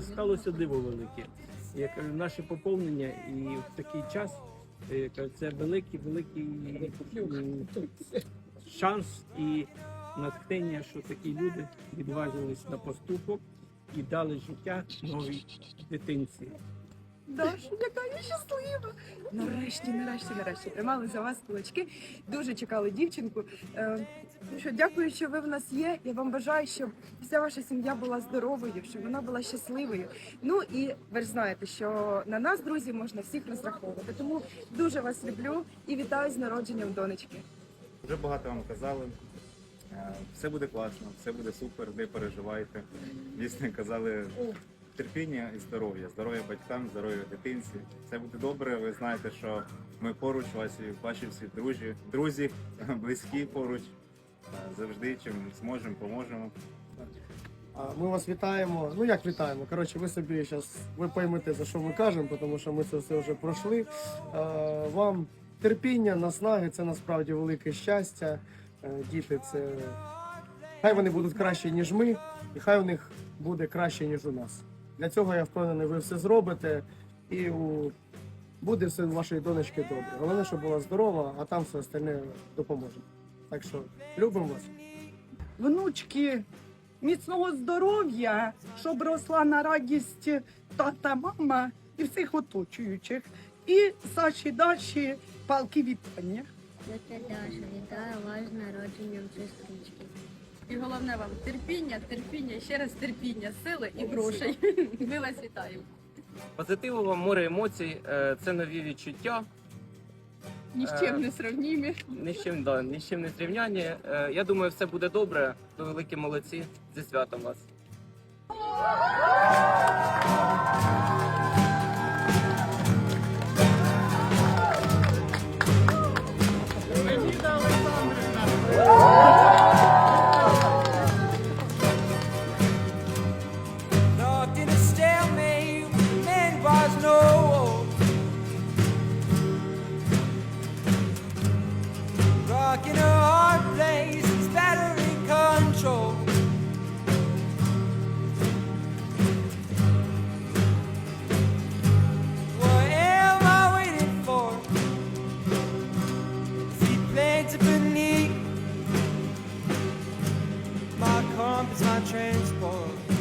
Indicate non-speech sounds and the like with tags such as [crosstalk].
Сталося диво велике. Я кажу, наше поповнення і в такий час е, я це великий, великий шанс і натхнення, що такі люди відважились на поступок і дали життя новій дитинці. Даша, яка я щаслива! Нарешті, нарешті, нарешті тримали за вас кулачки. Дуже чекали дівчинку. Е, ну що, дякую, що ви в нас є. Я вам бажаю, щоб вся ваша сім'я була здоровою, щоб вона була щасливою. Ну і ви ж знаєте, що на нас, друзі, можна всіх розраховувати. Тому дуже вас люблю і вітаю з народженням донечки. Вже багато вам казали. Все буде класно, все буде супер, не переживайте. Дійсно казали терпіння і здоров'я. Здоров'я батькам, здоров'я дитинці. Все буде добре. Ви знаєте, що ми поруч, ваші, ваші всі друзі, друзі, [laughs] близькі поруч. Завжди чим зможемо, поможемо. Ми вас вітаємо. Ну як вітаємо? Коротше, ви собі зараз ви поймете, за що ми кажемо, тому що ми це все вже пройшли. Вам терпіння, наснаги це насправді велике щастя. Е, Діти, це хай вони будуть краще, ніж ми, і хай у них буде краще, ніж у нас. Для цього я впевнений, ви все зробите, і у... буде все у вашої донечки добре. Головне, щоб була здорова, а там все остальне допоможе. Так що любимо вас. внучки міцного здоров'я, щоб росла на радість тата, мама і всіх оточуючих. І Саші Даші палки вітання. Тетя Даша, вітаю вас з народженням сестрички. І головне вам терпіння, терпіння, ще раз терпіння, сили і грошей. Ми вас вітаємо. Позитиву вам море емоцій, е, це нові відчуття. Ні з чим не сравнімі. Ні з чим, да, ні з чим не зрівнянні. Е, Я думаю, все буде добре. Ви великі молодці. Зі святом вас. It's my transport.